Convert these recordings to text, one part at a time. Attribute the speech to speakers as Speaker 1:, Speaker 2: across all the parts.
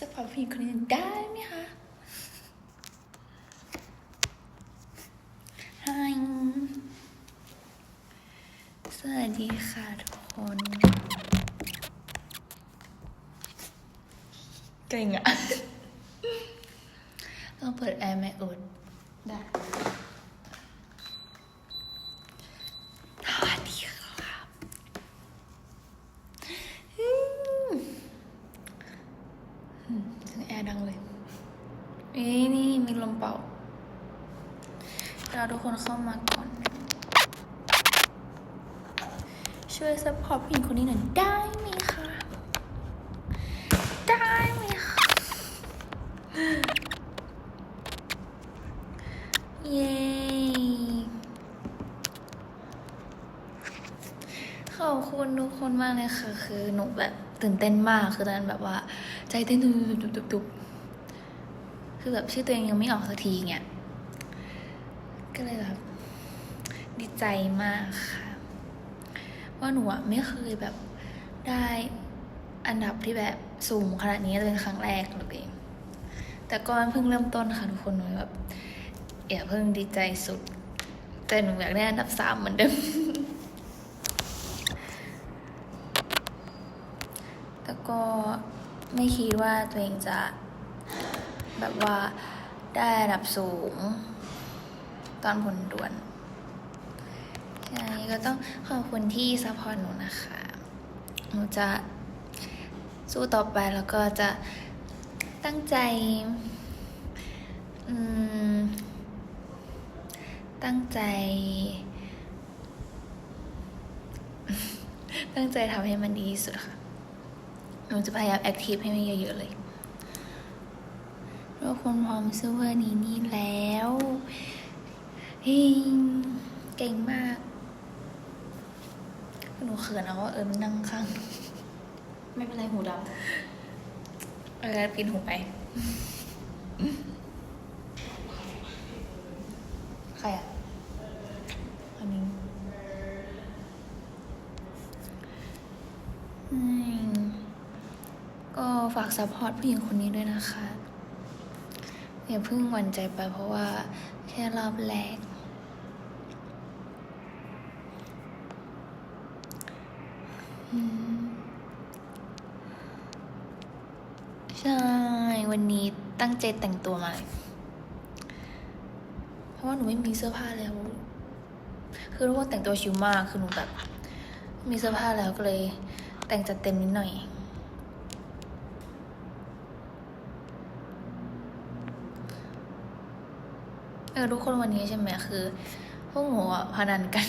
Speaker 1: สปอร์ตผู้หญิงคนนี้ได้ไหมคะฮายสวัสดีค่ะทุกคน เก่งอะเราเปิดแอร์ไหมอุด
Speaker 2: ได้
Speaker 1: สวัสดีครับอืมอืมเสียงแอร์ดังเลยเอ้ยนี่มีลมเป่าเราทุกคนเข้ามาก่อน ช่วย ซัพพอร์ตผู้หญิงคนนี้หน่อยได้ไหมคะ ได้ไหมคะ เย้ขอบคุณทุกคนมากเลยค่ะ คือหนูแบบตื่นเต้นมาก คือตอนนั้นแบบว่า ใจเต้นตุบตุบตุบตุบคือแบบชื่อตัวเองยังไม่ออกสักทีเงี้ยก็เลยแบบดีใจมากค่ะ ว่าหนูอะไม่เคยแบบได้อันดับที่แบบสูงขนาดนี้เป็นครั้งแรกเลย แต่ก็มันเพิ่งเริ่มต้นค่ะทุกคนหนูแบบอย่าเพิ่งดีใจสุด แต่หนูอยากได้อันดับสามเหมือนเดิมแต่ก็ไม่คิดว่าตัวเองจะแบบว่าได้อันดับสูง ตอนผลด่วน ก็ต้องขอบคุณที่ซัพพอร์ตหนูนะคะ หนูจะสู้ต่อไปแล้วก็จะตั้งใจตั้งใจ ตั้งใจทำให้มันดีที่สุดค่ะ หนูจะพยายามแอคทีฟให้มันเยอะๆเลยทุกคนพร้อมซื้เวอร์นี้นี่แล้ว เฮ้ยเก่งมาก นูเขินเอาว่าเออมันนั่งข้าง
Speaker 2: ไม่เป็นไรหูดับ
Speaker 1: เออปินหูไป ใครอะอันนี้อืมก็ฝากซัพพอร์ตผู้หญิงคนนี้ด้วยนะคะ อย่าเพิ่งหวั่นใจไปเพราะว่าแค่รอบแรก อืม ใช่ วันนี้ตั้งใจแต่งตัวมา เพราะว่าหนูไม่มีเสื้อผ้าแล้ว คือรู้ว่าแต่งตัวชิวมาก คือหนูแบบ มีเสื้อผ้าแล้วก็เลย แต่งจัดเต็มนิดหน่อยเออทุกคนวันนี้ใช่ไหมคือ พวกหนูอะพนันกัน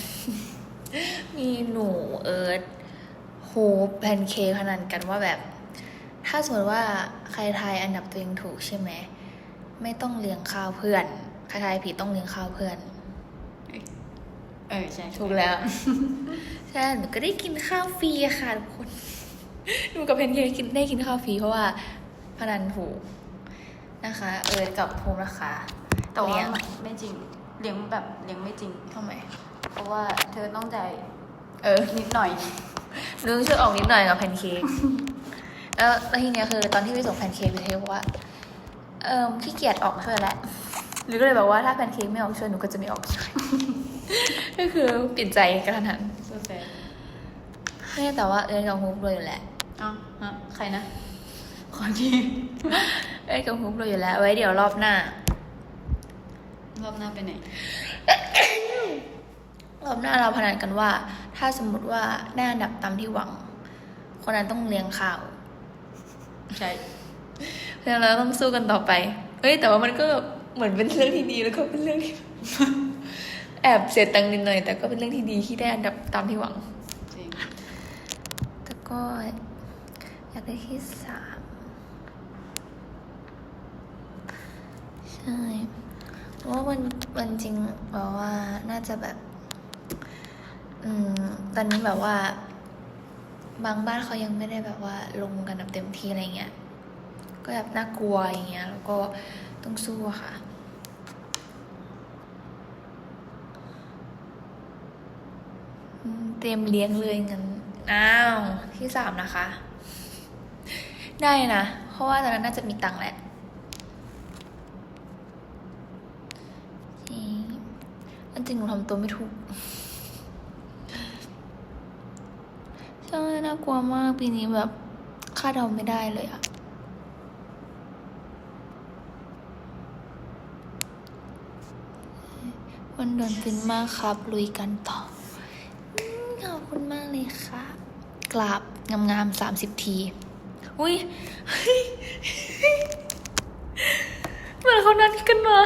Speaker 1: มีหนูเอิร์ธ โฮปแพนเค้กพนันกันว่าแบบ ถ้าสมมติว่าใครทายอันดับตัวเองถูกใช่ไหมไม่ต้องเลี้ยงข้าวเพื่อนใครทายผิดต้องเลี้ยงข้าวเพื่อน
Speaker 2: เออใช่
Speaker 1: ถูกแล้วใช่หนูก็ได้กินข้าวฟรีอะค่ะทุกคนหนูกับเพนเค้กกินได้กินข้าวฟรีเพราะว่าพนันถูกนะคะ เอิร์ธกับภูมินะคะ
Speaker 2: แต่ว่า
Speaker 1: เลี้ยง
Speaker 2: ไม่จริงเลี้ยงแบบเลี้ยงไม่จริง
Speaker 1: ทำไม
Speaker 2: เพราะว่าเธอต้องจ่าย
Speaker 1: เออ
Speaker 2: นิดหน่อย
Speaker 1: นึกช่วยออกนิดหน่อยกับแพนเค้กแล้วแล้วทีเนี้ยคือตอนที่ไปส่งแพนเค้กเลยเทบอกว่า เออขี้เกียจออกช่วยแหละหรือก็เลยแบบว่าถ้าแพนเค้กไม่ออกช่วยหนูก็จะไม่ออกช่วยก็คือเปลี่ยนใจกระทันหัน
Speaker 2: so sad
Speaker 1: ไม่แต่ว่าเอิร์นกับฮุบรวยอยู่แล้ว
Speaker 2: เอ้าฮะใครนะขอที
Speaker 1: เอิร์นกับฮุบรวยอยู่แล้ว ไว้เดี๋ยวรอบหน้า
Speaker 2: รอบหน้าไปไหน
Speaker 1: รอบหน้าเราพนันกันว่า ถ้าสมมติว่าได้อันดับตามที่หวัง คนนั้นต้องเลี้ยงข้าว
Speaker 2: ใช่
Speaker 1: เพราะฉะนั้นเราต้องสู้กันต่อไปเฮ้ยแต่ว่ามันก็เหมือนเป็นเรื่องที่ดีแล้วก็เป็นเรื่องที่ แอบเสียตังค์นิดหน่อย แต่ก็เป็นเรื่องที่ดีที่ได้อันดับตามที่หวัง
Speaker 2: จริง
Speaker 1: แต่ก็อยากได้ที่สามใช่เพราะว่ามันมันจริงแบบว่าน่าจะแบบ อืมตอนนี้แบบว่า บางบ้านเขายังไม่ได้แบบว่าลงกันแบบเต็มที่อะไรเงี้ย ก็แบบน่ากลัวอย่างเงี้ย แล้วก็ต้องสู้อะค่ะเตรียมเลี้ยงเลยงั้น อ้าว ที่สามนะคะ ได้นะขราะว่าตอนนั้นน่าจะมีตังค์แหละจริงจริงหนูทำตัวไม่ถูก ใช่ น่ากลัวมากปีนี้แบบคาดเดาไม่ได้เลยอะวันเดือนฟินมากครับ ลุยกันต่ออืมขอบคุณมากเลยค่ะกราบงามๆสามสิบที อุ้ยเหมือนเขานัดกันมา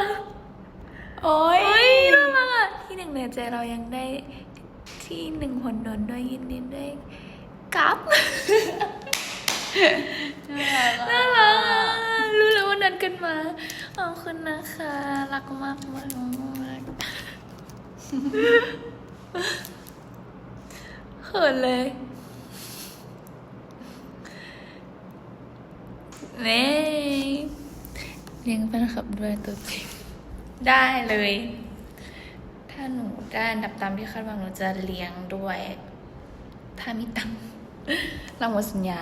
Speaker 2: โอ้ย
Speaker 1: เฮ้ยน่ารักอะที่หนึ่งในใจเรายังได้ที่หนึ่งผลนนด้วยยินดีด้วย กับ น่ารักอะรู้เลยว่านัดกันมา ขอบคุณนะคะ รักมากมากมากเขินเลยเน่เลี้ยงแฟนคลับด้วยตัวจริงได้เลย ถ้าหนูได้อันดับตามที่คาดหวังหนูจะเลี้ยงด้วย ถ้ามีตังค์ เราหมดสัญญา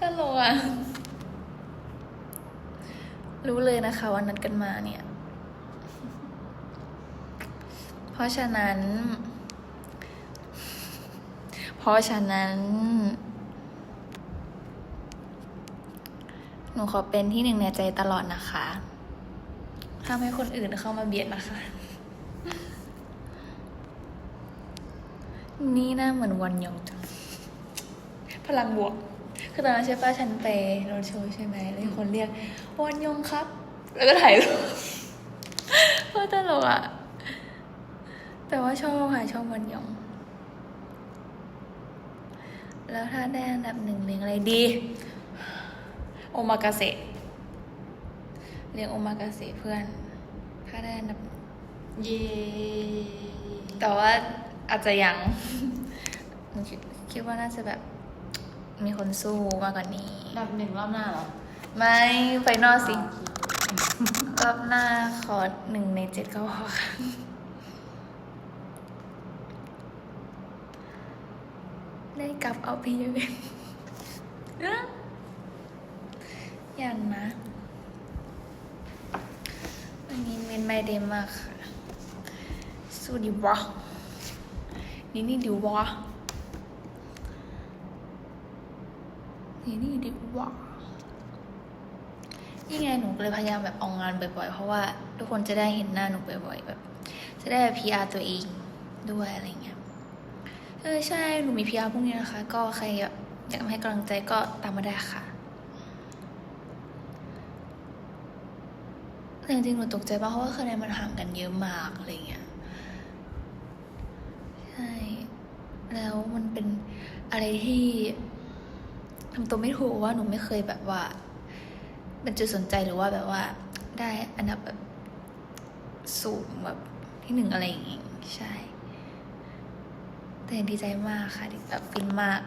Speaker 1: ตลกอะ รู้เลยนะคะว่านัดกันมาเนี่ย เพราะฉะนั้น เพราะฉะนั้น หนูขอเป็นที่หนึ่งในใจตลอดนะคะห้ามให้คนอื่นเข้ามาเบียดนะคะ นี่หน้าเหมือนวันยองจังพลังบวก คือตอนนั้นใช่ป้าฉันไปโรดโชว์ใช่ไหมแล้วคนเรียกวันยองครับ แล้วก็ถ่ายรูปเพราะตลกอะแต่ว่าชอบค่ะชอบวันยอง แล้วถ้าได้อันดับหนึ่งเลี้ยงอะไรดี โอมากาเสะเลี้ยงโอมากาเสะเพื่อน ถ้าได้อันดับ
Speaker 2: เย่
Speaker 1: แต่ว่า อาจจะยังหนูคิดคิดว่าน่าจะแบบ มีคนสู้มากกว่านี้
Speaker 2: ดับหนึ่งรอบหน้าเหรอ
Speaker 1: ไม่ไฟนอลสิรอบหน้าขอหนึ่งในเจ็ดก็พอค่ะได้กลับเอาพีเวนอย่างนะวันนี้เมนไม่เดมมากค่ะ สู้ดีวะ นี่นี่ดีวะนี่นี่ดีวะนี่ไงหนูเลยพยายามแบบเอางานบ่อยๆ เพราะว่าทุกคนจะได้เห็นหน้าหนูบ่อยๆ แบบ จะได้ PR ตัวเองด้วยอะไรเงี้ย เออใช่ หนูมี PR พรุ่งนี้นะคะ ก็ใครอยากให้กำลังใจก็ตามมาได้ค่ะแต่จริงๆหนูตกใจมากเพราะว่าคะแนนมันห่างกันเยอะมากอะไรเงี้ย ช่ แล้วมันเป็นอะไรที่ทำตัวไม่ถูกว่าหนูไม่เคยแบบว่า เป็นจุดสนใจหรือว่าแบบว่าได้อันดับแบบสูงแบบที่หนึ่งอะไรอย่างงี้ใช่ แต่ดีใจมากค่ะดีแบบฟินมาก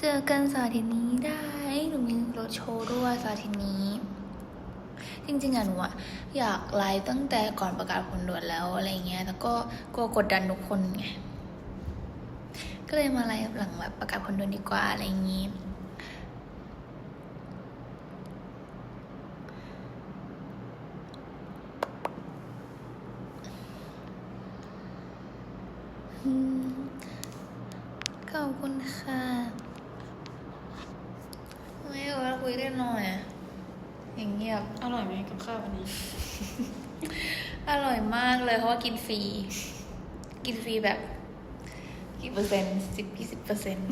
Speaker 1: เจอกันสาร์อาทิตนี้ได้ หนูมีรถโชว์ด้วยสาร์อาทิตนี้ จริงๆอะหนูอะอยากไลฟ์ตั้งแต่ก่อนประกาศผลด่วนแล้วอะไรเงี้ยแต่ก็กลัวกดดันทุกคนไง ก็เลยมาไลฟ์หลังแบบประกาศผลด่วนดีกว่าอะไรอย่างงี้อืมขอบคุณค่ะ ไม่เอาคุยได้หน่อย อะอย่างเงียบ
Speaker 2: อร่อยไหมกับข้าววันนี้
Speaker 1: อร่อยมากเลยเพราะว่ากินฟรี กินฟรีแบบกี่เปอร์เซ็นต์สิบยี่สิบเปอร์เซ็นต์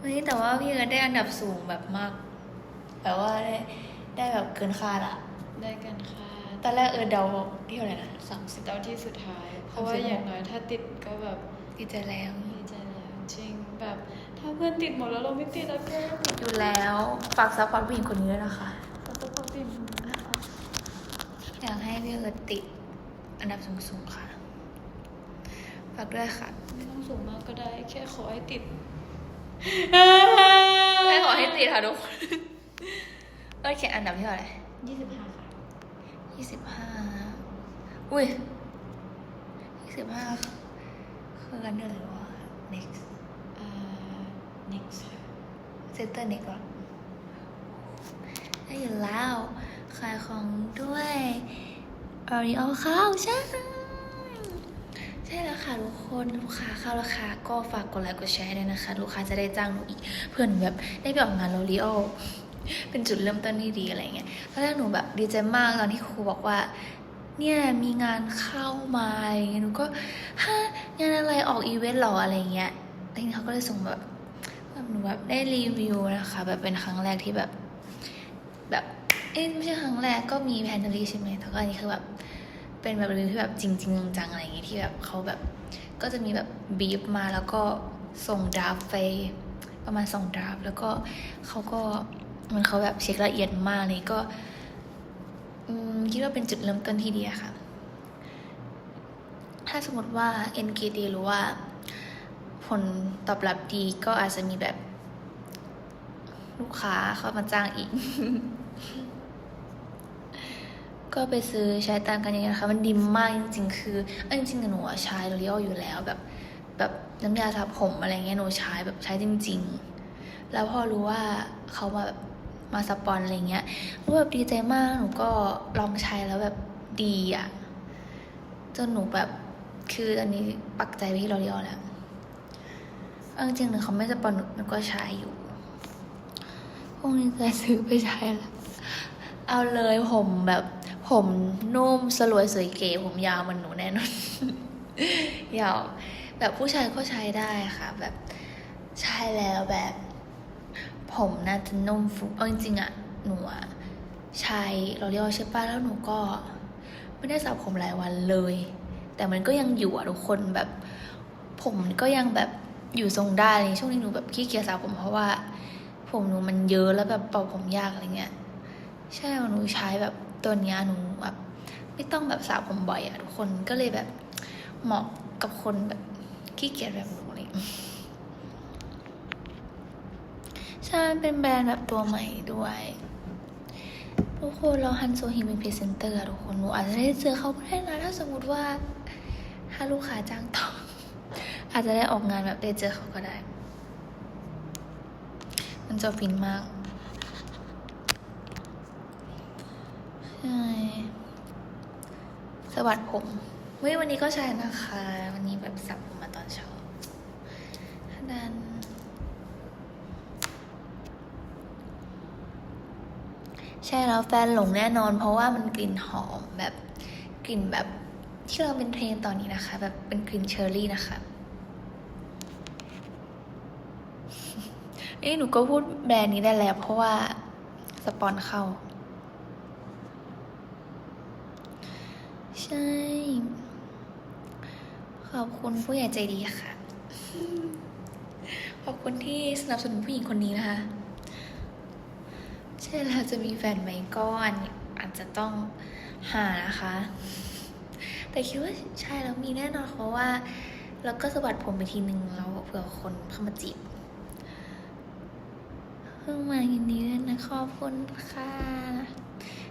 Speaker 1: วันนี้แต่ว่าพี่เอิร์ธได้อันดับสูงแบบมาก แบบว่าได้ได้แบบเกินคาดอะ
Speaker 2: ได้กันค่ะ
Speaker 1: ตอนแรกเออเดาที่เท่าไหร่นะสามสิบ
Speaker 2: เตาที่สุดท้าย เพราะว่า
Speaker 1: สามสิบ
Speaker 2: อย่างน้อยถ้าติดก็แบบ
Speaker 1: ดีใจแล้ว
Speaker 2: ดีใจแล้วจริงแบบถ้าเพื่อนติดหมดแล้วเราไม่ติดแล้วแก
Speaker 1: อยู่แล้วฝากซัพพอร์ตผู้หญิงคนนี้ด้วยนะคะ
Speaker 2: เราต้องติด
Speaker 1: อยากให้พี่เอิร์ธติดอันดับสูงๆค่ะฝากด้วยค่ะ
Speaker 2: ไม่ต้องสูงมากก็ได้ แค่ขอให้ติด
Speaker 1: แค่ขอให้ติดค่ะทุกคนโอเคอันดับที่เท่าไหร่
Speaker 2: ยี่สิบห้าค่ะ
Speaker 1: ยี่สิบห้าอุ้ยยี่สิบห้าคือกันเดือนหรือว่า next
Speaker 2: เอ่อ next
Speaker 1: เซนเตอร์ next ก่อนได้อยู่แล้วขายของด้วยออริโอข้าวใช่ใช่แล้วค่ะทุกคนลูกค้าเข้าราคาก็ฝากกดไลค์กดแชร์ด้วยนะคะ ลูกค้าจะได้จ้างหนูอีกเพื่อนแบบได้ไปออกงานโรลิโอเป็นจุดเริ่มต้นที่ดีอะไรเงี้ยตอนแรกหนูแบบดีใจมากตอนที่ครูบอกว่า เนี่ยมีงานเข้ามาอะไรเงี้ยหนูก็ฮะงานอะไรออกอีเวนต์หรออะไรเงี้ยแล้วทีนี้เขาก็เลยส่งแบบ แบบหนูแบบได้รีวิวนะคะ แบบเป็นครั้งแรกที่แบบ แบบเอ๊ะไม่ใช่ครั้งแรกก็มีแพนนารีใช่ไหมแต่ก็อันนี้คือแบบเป็นแบบรีวิวที่แบบจริงจริงจังๆอะไรอย่างเงี้ยที่แบบเขาแบบ ก็จะมีแบบบีฟมาแล้วก็ส่งดราฟไปประมาณสองดราฟแล้วก็เขาก็มันเขาแบบเช็คละเอียดมากเลยก็คิดว่าเป็นจุดเริ่มต้นที่ดีอะค่ะ ถ้าสมมติว่า NKD หรือว่า ลตอบรับดีก็อาจจะมีแบบลูกค้าเข้ามาจ้างอีก ก็ไปซื้อใช้ตามกันเองนะคะ มันดีมากจริงๆ คือเอาจริงๆหนูใช้โรลิโออยู่แล้วแบบแบบน้ำยาสระผมอะไรเงี้ยหนูใช้แบบใช้จริง ๆ แล้วพอรู้ว่าเขามาแบบมาสปอนอะไรเงี้ยรู้แบบดีใจมากหนูก็ลองใช้แล้วแบบดีอะจนหนูแบบคืออันนี้ปักใจไว้ที่โรลิโอแล้ว เอาจริงๆหนูเขาไม่สปอนหนูหนูก็ใช้อยู่พรุ่งนี้จะซื้อไปใช้แล้วเอาเลยผมแบบ ผมนุ่มสลวยสวยเก๋ผมยาวเหมันหนูแน่นอนยาวแบบผู้ชายก็ใช้ได้ค่ะ แบบใช้แล้วแบบ ผมน่าจะนุ่มฟูเอาจริงๆอะหนูอะใช้ลอรีอใช่ปะแล้วหนูก็ไม่ได้สระผมหลายวันเลย แต่มันก็ยังอยู่อะทุกคนแบบ ผมก็ยังแบบ อยู่ทรงได้เลยช่วงนี้หนูแบบขี้เกียจสระผมเพราะว่า ผมหนูมันเยอะแล้วแบบเป่าผมยากอะไรเงี้ยใช่หนูใช้แบบตัวเนี้ยหนูแบบไม่ต้องแบบสระผมบ่อยอะทุกคนก็เลยแบบเหมาะกับคนแบบขี้เกียจแบบหนูเลยใช่เป็นแบรนด์แบบตัวใหม่ด้วยทุกคนเราฮันโซฮิเป็นพรีเซนเตอร์อะทุกคนหนูอาจจะได้เจอเขาก็ได้นะถ้าสมมติว่าถ้าลูกค้าจ้างต่อ อาจจะได้ออกงานแบบได้เจอเขาก็ได้ มันจะฟินมากใช่สวัสดผมเฮ้ยวันนี้ก็ใช่นะคะ วันนี้แบบสับผมมาตอนเช้าดันใช่แล้วแฟนหลงแน่นอน เพราะว่ามันกลิ่นหอมแบบกลิ่นแบบที่เราเป็นเทรนตอนนี้นะคะ แบบเป็นกลิ่นเชอร์รี่นะคะ เอ้หนูก็พูดแบรนด์นี้ได้แล้ว เพราะว่าสปอนเข้า ใช่ ขอบคุณผู้ใหญ่ใจดีค่ะ ขอบคุณที่สนับสนุนผู้หญิงคนนี้นะคะ ใช่แล้วจะมีแฟนไหมก็อันอาจจะต้องหานะคะ แต่คิดว่าใช่แล้วมีแน่นอนเพราะว่า แล้วก็สะบัดผมไปทีนึงแล้วเผื่อคนเข้ามาจีบ เพิ่งมายินดีด้วยนะขอบคุณค่ะ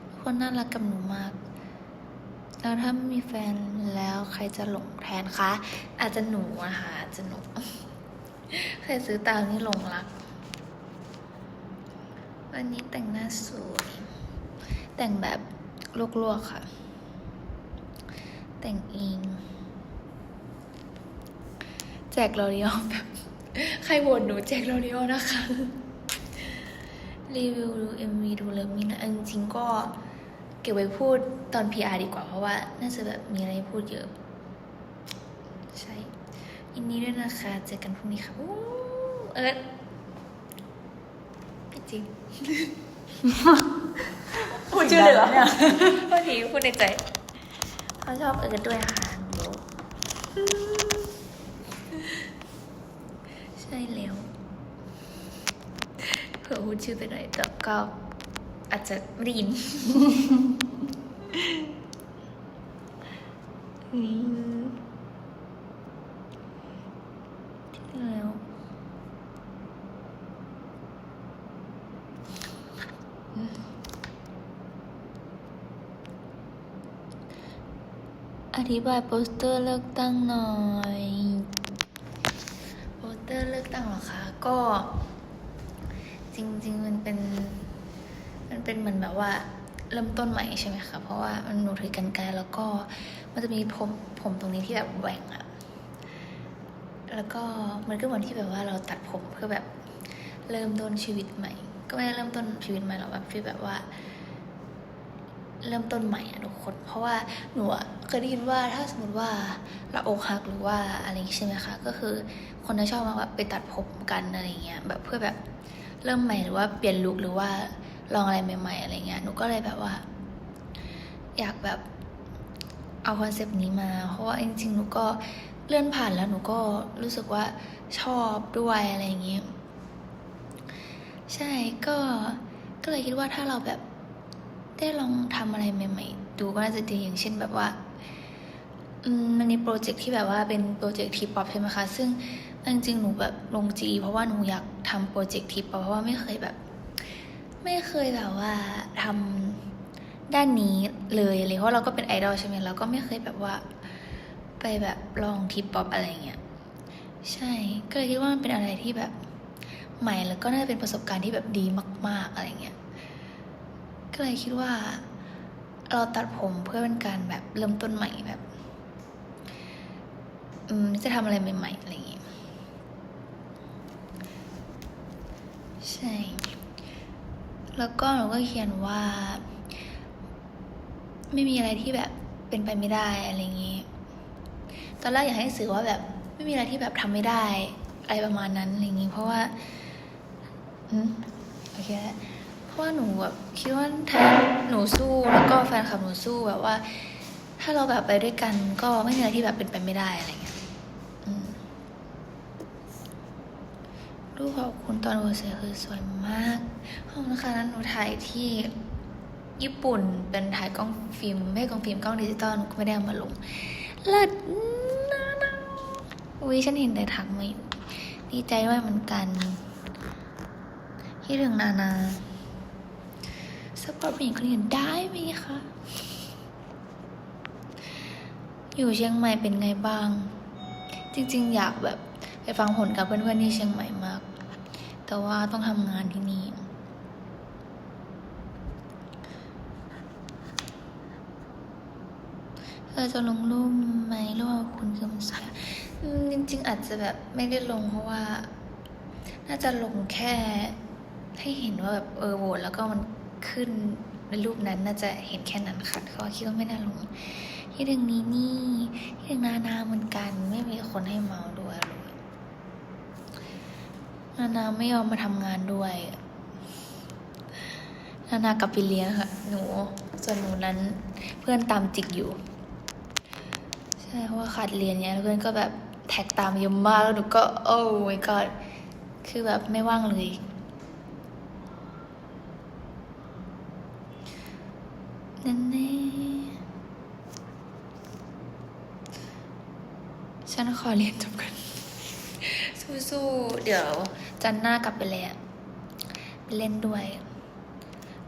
Speaker 1: ทุกคนน่ารักกับหนูมาก แล้วถ้าไม่มีแฟนแล้วใครจะหลงแทนคะอาจจะหนูนะคะอาจจะหนูใครซื้อตามนี่หลงรัก วันนี้แต่งหน้าสวยแต่งแบบลวกๆค่ะ แต่งเองแจกลอรีอแบบ ใครโหวตหนูแจกลอรีอนะคะ รีวิวดู MV ดูเลิฟมีนะเอาจริงๆก็เก็บไว้พูดตอน PR ดีกว่าเพราะว่า น่าจะแบบมีอะไรให้พูดเยอะ ใช่ยินดีด้วยนะคะ เจอกันพรุ่งนี้ค่ะอู้เอิร์ธพี่จริงพูดชื่อเลยเหรอเนี่ยพอดีพูดในใจเขาชอบเอิร์ธด้วยค่ะ พูดชื่อไปหน่อยแต่ก็อาจจะไม่ได้ยินแล้วอธิบายโปสเตอร์เลือกตั้งหน่อย โปสเตอร์เลือกตั้งหรอคะ ก็ จริง ๆ มันเป็น มันเป็นเหมือนแบบว่าเริ่มต้นใหม่ใช่ไหมคะ เพราะว่ามันหนูถือกันไกลแล้วก็มันจะมีผมผมตรงนี้ที่แบบแหว่งอะแล้วก็มันก็เหมือนที่แบบว่าเราตัดผมเพื่อแบบเริ่มต้นชีวิตใหม่ ก็ไม่ได้เริ่มต้นชีวิตใหม่หรอกแบบฟีลแบบว่า เริ่มต้นใหม่อะทุกคน เพราะว่าหนูเคยได้ยินว่าถ้าสมมติว่าเราอกหักหรือว่าอะไรอย่ใช่ไหมคะ ก็คือคนจะชอบมาแบบไปตัดผมกันอะไรเงี้ยแบบเพื่อแบบ เริ่มใหม่หรือว่าเปลี่ยนลุคหรือว่าลองอะไรใหม่ ๆ อะไรเงี้ยหนูก็เลยแบบว่า อยากแบบเอาคอนเซปต์นี้มา เพราะว่าจริงๆหนูก็เลื่อนผ่านแล้วหนูก็รู้สึกว่าชอบด้วยอะไรอย่างงี้ ใช่ก็ก็เลยคิดว่าถ้าเราแบบได้ลองทำอะไรใหม่ ๆ ดูก็น่าจะดีอย่างเช่นแบบว่ามมันมีโปรเจกต์ที่แบบว่าเป็นโปรเจกต์ทีป๊อปใช่ไหมคะ ซึ่ง จริงๆหนูแบบลงจี เพราะว่าหนูอยากทำโปรเจกต์ทีป๊อปเพราะว่าไม่เคยแบบ ไม่เคยแบบว่าทำด้านนี้เลยเลยเพราะเราก็เป็นไอดอลใช่ไหมเราก็ไม่เคยแบบว่า ไปแบบลองทีป๊อปอะไรเงี้ยใช่ ก็เลยคิดว่ามันเป็นอะไรที่แบบใหม่แล้วก็น่าจะเป็นประสบการณ์ที่แบบดีมาก ๆอะไรเงี้ย ก็เลยคิดว่า เราตัดผมเพื่อเป็นการแบบเริ่มต้นใหม่แบบจะทำอะไรใหม่ๆอะไรอย่างงี้ย ใช่ แล้วก็หนูก็เขียนว่า ไม่มีอะไรที่แบบเป็นไปไม่ได้อะไรอย่างงี้ ตอนแรกอยากให้สื่อว่าแบบไม่มีอะไรที่แบบทำไม่ได้ อะไรประมาณนั้นอะไรอย่างงี้ เพราะว่าอืมโอเคแล้วเพราะว่าหนูแบบคิดว่าถ้าหนูสู้แล้วก็แฟนคลับหนูสู้แบบว่า ถ้าเราแบบไปด้วยกันก็ไม่มีอะไรที่แบบเป็นไปไม่ได้อะไรเงี้ยอืม รูปขอบคุณตอนโอเซคือสวยมากขอบคุณนะคะนั้นหนูถ่ายที่ญี่ปุ่นเป็นถ่ายกล้องฟิล์ม ไม่กล้องฟิล์มกล้องดิจิตอลก็ไม่ได้เอามาลงเลิศนะนะอุ้ยฉันเห็นแต่ทักมาอยู่ดีใจด้วยเหมือนกันคิดถึงนานาสปอร์ตผู้หญิงคนอื่นได้ไหมคะ อยู่เชียงใหม่เป็นไงบ้าง จริง ๆ อยากแบบไปฟังผลกับเพื่อนๆที่เชียงใหม่มาก แต่ว่าต้องทำงานที่นี่ เธอจะลงรูปไหมรูปคุณคือมันสวยจริง ๆ อาจจะแบบไม่ได้ลงเพราะว่า น่าจะลงแค่ให้เห็นว่าแบบเออโหวตแล้วก็มันขึ้นในรูปนั้นน่าจะเห็นแค่นั้นค่ะก็คิดว่าไม่น่าลงคิดถึงนี้นี่คิดถึงนานาเหมือนกันไม่มีคนให้เมา นานาไม่ยอมมาทำงานด้วย นานากับไปเรียนค่ะ หนู ส่วนหนูนั้นเพื่อนตามจิกอยู่ ใช่เพราะว่าขาดเรียนเนี่ยเพื่อนก็แบบแท็กตามเยอะมากแล้วหนูก็โอ้ my god คือแบบไม่ว่างเลยนั่นแน่ฉันขอเรียนจบกัน สู้ๆ เดี๋ยวจันหน้ากลับไปแล้วไปเล่นด้วย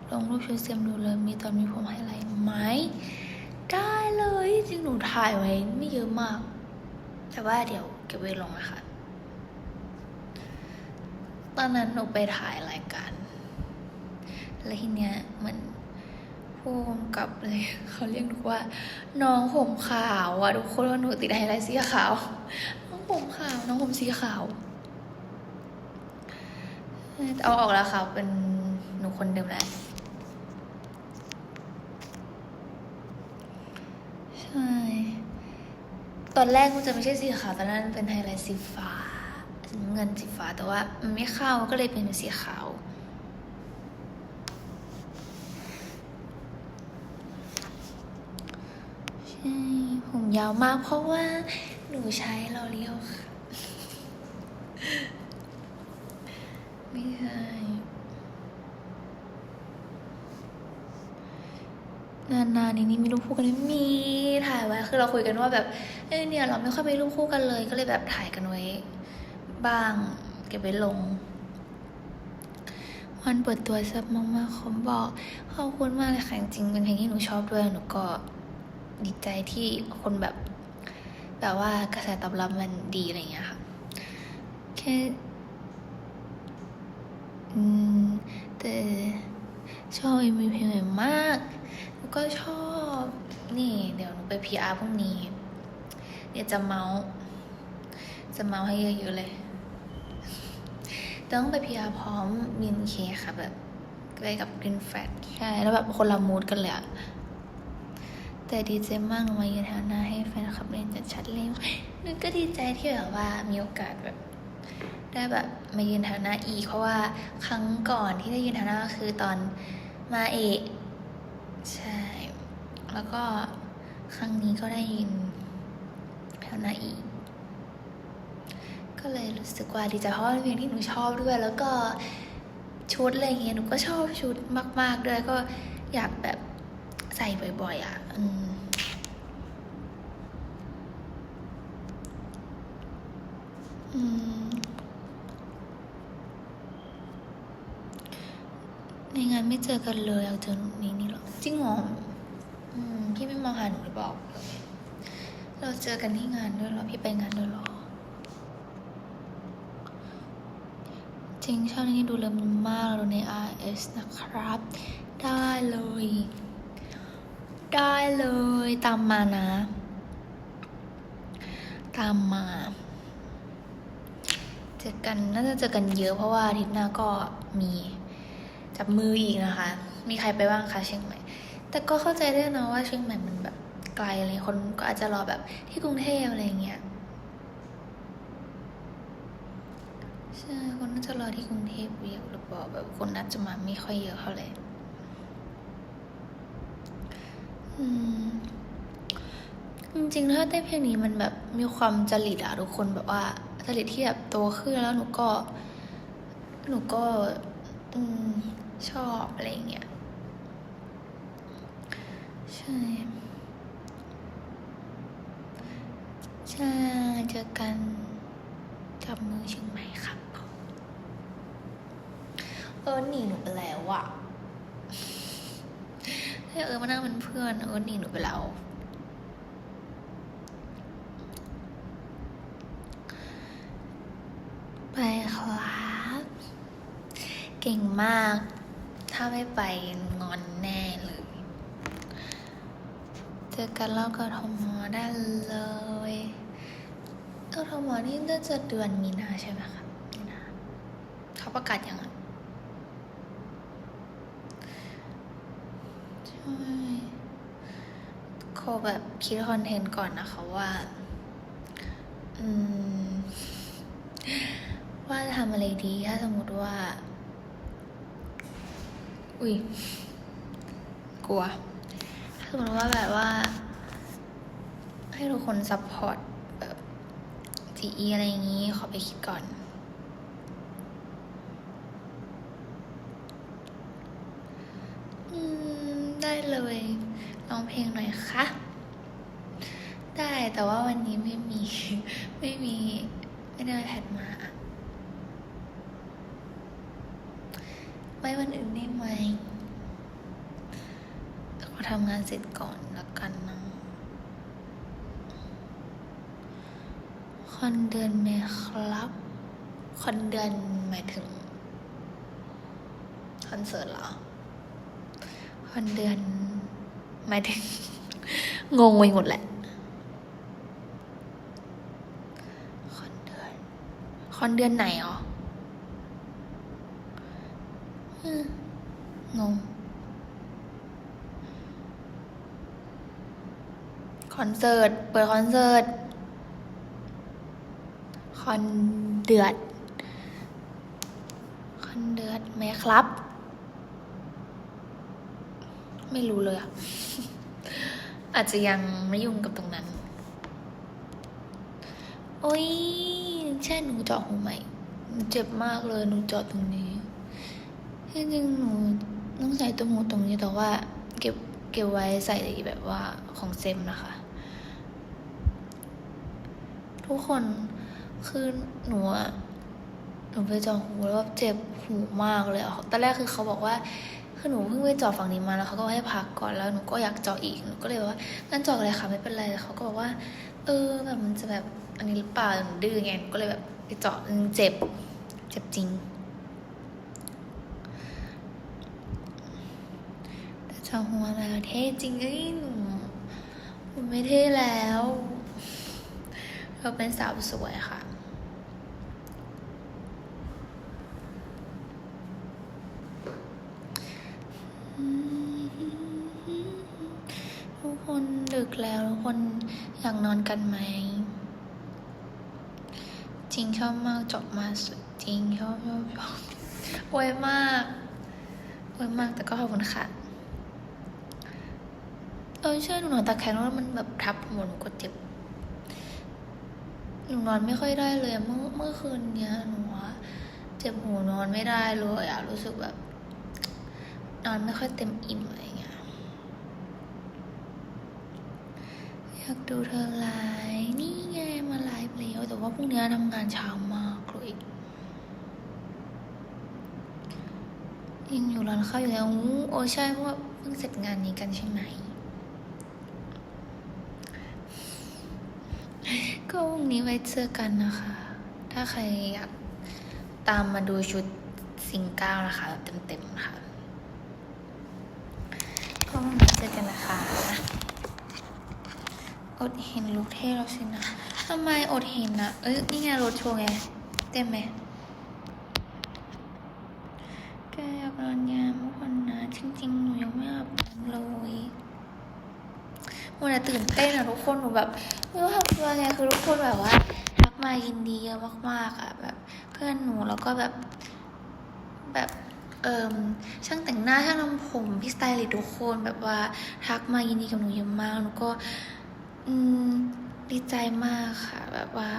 Speaker 1: ลงรูปชุดเซียมดูเลยมีตอนมีผมให้อะไรไหม ได้เลย จริงหนูถ่ายไว้ไม่เยอะมาก แต่ว่าเดี๋ยวเก็บไว้ลงนะคะ ตอนนั้นหนูไปถ่ายรายการ แล้วทีเนี้ยเหมือนผู้กำกับเลยเขาเรียกหนูว่า น้องผมขาวอะทุกคนว่าหนูติดไฮไลท์สีขาว ผมขาวน้องผมสีขาว เอาออกแล้วค่ะ เป็นหนูคนเดิมแล้วใช่ ตอนแรกมันจะไม่ใช่สีขาว ตอนนั้นเป็นไฮไลท์สีฟ้าสีเงินสีฟ้า แต่ว่ามันไม่เข้าก็เลยเป็นสีขาวใช่ผมยาวมากเพราะว่า หนูใช้ลอเลียวค่ะ ไม่ใช่นานๆนี้นี่มีรูปคู่กันไหมมีถ่ายไว้คือเราคุยกันว่าแบบเอ้ยเนี่ยเราไม่ค่อยมีรูปคู่กันเลย ก็เลยแบบถ่ายกันไว้ บ้าง เก็บไว้ลง วันเปิดตัวแซ่บมากๆขอบอกขอบคุณมากเลยค่ะจริงเป็นเพลงที่หนูชอบด้วยหนูก็ดีใจที่คนแบบ แบบว่ากระแสตอบรับมันดีอะไรเงี้ยค่ะ แค่อืมแต่ชอบเอ็มวีเพลงใหม่มาก แล้วก็ชอบนี่ เดี๋ยวหนูไปพีอาร์พรุ่งนี้ เดี๋ยวจะเมาส์จะเมาส์ให้เยอะๆเลย ต้องไปพีอาร์พร้อมมินเคค่ะแบบไปกับกรีนแฟลใช่แล้วแบบคนละมูดกันเลยอะแต่ดีใจมากหนูมายืนแถวหน้าให้แฟน ชัดเลยนึกก็ดีใจที่แบบว่ามีโอกาสแบบได้แบบมายืนแถวหน้าอีกเพราะว่าครั้งก่อนที่ได้ยืนแถวหน้าก็คือตอนมาเอกใช่ แล้วก็ครั้งนี้ก็ได้ยืนแถวหน้าอีกก็เลยรู้สึกว่าดีใจเพราะเป็นเพลงที่หนูชอบด้วย แล้วก็ชุดอะไรเงี้ยหนูก็ชอบชุดมาก ๆ ด้วยก็อยากแบบใส่บ่อย ๆ อะ อืม อืม ในงานไม่เจอกันเลยเอาเจอหนูนี้นี่หรอจริงเหรออืมพี่ไม่มองหาหนูหรือเปล่าเราเจอกันที่งานด้วยเหรอ พี่ไปงานด้วยเหรอ จริงชอบนี้ดูเริ่มมากเราใน RS นะครับ ได้เลย ได้เลยตามมานะ ตามมา เจอกันน่าจะเจอกันเยอะเพราะว่าอาทิตย์หน้าก็มีจับมืออีกนะคะ มีใครไปบ้างคะเชียงใหม่ แต่ก็เข้าใจได้นะว่าเชียงใหม่มันแบบไกลอะไรคนก็อาจจะรอแบบที่กรุงเทพอะไรเงี้ยใช่คนน่าจะรอที่กรุงเทพเยอะหรือเปล่าแบบคนน่าจะมาไม่ค่อยเยอะเท่าไหร่จริงๆถ้าเต้เพลงนี้มันแบบมีความจริตอะทุกคนแบบว่า จริตที่แบบโตขึ้นแล้วหนูก็ หนูก็อชอบอะไรเงี้ยใช่ใช่เจอกันจับมือเชียงใหม่ครับเออหนีหนูไปแล้วอะให้เออมานั่งเป็นเพื่อนเออหนีหนูไปแล้ว ไปครับ เก่งมาก ถ้าไม่ไปงอนแน่เลย เจอกันรอบกทมอได้เลยกทมอนี่น่าจะเดือนมีนาใช่ไหมครับมีนาเขาประกาศยังอะใช่ขอแบบคิดคอนเทนต์ก่อนนะคะว่า อืม ว่าจะทำอะไรดี ถ้าสมมติว่า อุ้ยกลัวถ้าสมมติว่าแบบว่า ให้ทุกคนซัพพอร์ตแบบ GE อะไรอย่างนี้ ขอไปคิดก่อนอืมได้เลยร้องเพลงหน่อยค่ะได้แต่ว่าวันนี้ไม่มี ไม่มี ไม่ได้แพดมาอะ ไม่วันอื่นได้ไหมขอทำงานเสร็จก่อนแล้วกันนะคอนเดือนไหมครับ คอนเดือนหมายถึงคอนเสิร์ตเหรอ คอนเดือนหมายถึง งงไปหมดแหละ คอนเดือน คอนเดือนไหนอ๋ออืม งง คอนเสิร์ต เปิดคอนเสิร์ต คอนเดือด คอนเดือดไหมครับ ไม่รู้เลยอะอาจจะยังไม่ยุ่งกับตรงนั้น โอ้ย ใช่หนูเจาะหูใหม่ เจ็บมากเลย หนูเจาะตรงนี้ ที่จริงหนูต้องใส่ตัวหูตรงนี้แต่ว่า เก็บเก็บไว้ใส่แบบว่าของเซมนะคะ ทุกคนคือหนูอะหนูไปจาะหูแล้วแบบเจ็บหูมากเลยอะตอนแรกคือเขาบอกว่าคือหนูเพิ่งไปจาะฝั่งนี้มาแล้วเขาก็ให้พักก่อนแล้วหนูก็อยากจาะอีกหนูก็เลยว่างั้นเจาะเลยค่ะไม่เป็นไรแต่เขาก็บอกว่า เออแบบมันจะแบบอันนี้หรือเปล่าหนูดื้อไงก็เลยแบบไปจาะมันเจ็บ เจ็บจริงแต่เจาะหัวแล้วเท่จริงเอ้ยหนูหนูไม่เท่แล้วเราเป็นสาวสวยค่ะทุกคนดึกแล้วทุกคนอยากนอนกันไหม จริงชอบมากจบมาสุดจริงชอบชอบชอบโวยมากโวยมากแต่ก็ขอบคุณค่ะ เออใช่หนูนอนตะแคงแล้วมันแบบทับหัวหนูก็เจ็บ หนูนอนไม่ค่อยได้เลยเมื่อเมื่อคืนเนี้ยหนูว่าเจ็บหัวนอนไม่ได้เลยอะรู้สึกแบบนอนไม่ค่อยเต็มอิ่มอะไรเงี้ยอยากดูเธอไลฟ์นี่ไงมาไลฟ์แล้วแต่ว่าพรุ่งนี้ทำงานเช้ามากเลยยังอยู่ร้านข้าวอยู่เลยอู้โอ้ใช่เพราะว่าเพิ่งเสร็จงานนี้กันใช่ไหม ก็พรุ่งนี้ไว้เจอกันนะคะ ถ้าใครอยากตามมาดูชุดสิงเก้านะคะเต็มๆนะคะก็พรุ่งนี้เจอกันนะคะ อดเห็นลุกเท่แล้วสินะทำไมอดเห็นนะเอ้ยนี่ไงรถโชว์ไงเต็มไหมแกอยากนอนยามเมื่อวันนะจริงๆ หนูยังไม่อาบน้ำเลย มันแต่ตื่นเต้นอะทุกคนหนูแบบไม่รู้ทำตัวไงคือทุกคนแบบว่าทักมายินดีเยอะมากๆอะแบบเพื่อนหนูแล้วก็แบบแบบเอิมช่างแต่งหน้าช่างทำผมพี่สไตลิสต์ทุกคนแบบว่าทักมายินดีกับหนูเยอะมากหนูก็อืมดีใจมากค่ะ แบบว่า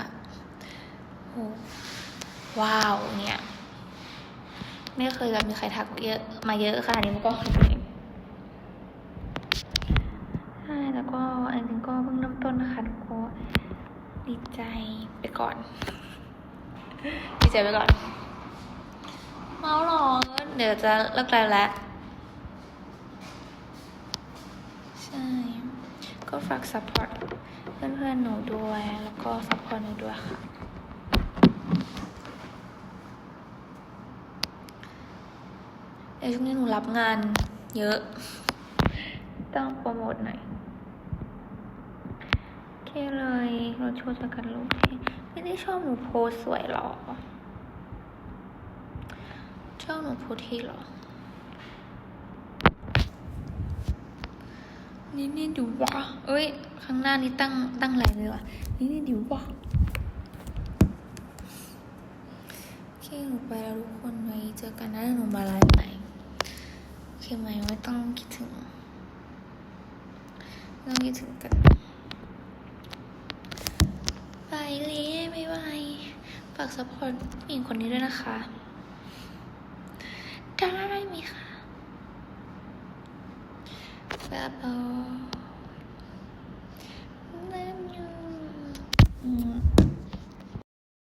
Speaker 1: โหว้าวเนี่ยไม่เคยแบบมีใครทักเยอะมาเยอะขนาดนี้มาก่อนเลยใช่ แล้วก็อันจริงก็เพิ่งเริ่มต้นนะคะทุกคนดีใจไปก่อน ดีใจไปก่อน เมาหรอ เดี๋ยวจะเลิกไลฟ์แล้ว ใช่ ก็ฝาก support เพื่อนๆหนูด้วย แล้วก็ support หนูด้วยค่ะเดี๋ยวช่วงนี้หนูรับงานเยอะ ต้องโปรโมทหน่อย โอเคเลยเราโชว์จากันลูกไม่ได้ชอบหนูโพสสวยหรอ ชอบหนูโพสที่หรอ นี่นี่ดิวะเอ้ย ข้างหน้านี้ตั้งตั้งอะไรเลยวะนี่นี่ดิวะโอเคหนูไปแล้วทุกคนไว้เจอกันนะหนูมาไลฟ์ใหม่โอเคไหมไม่ต้องคิดถึง ต้องคิดถึงกัน เลยบ๊ายบายฝากสปอร์ตผู้หญิงคนนี้ด้วยนะคะ ได้ไหมคะบ๊ายบาย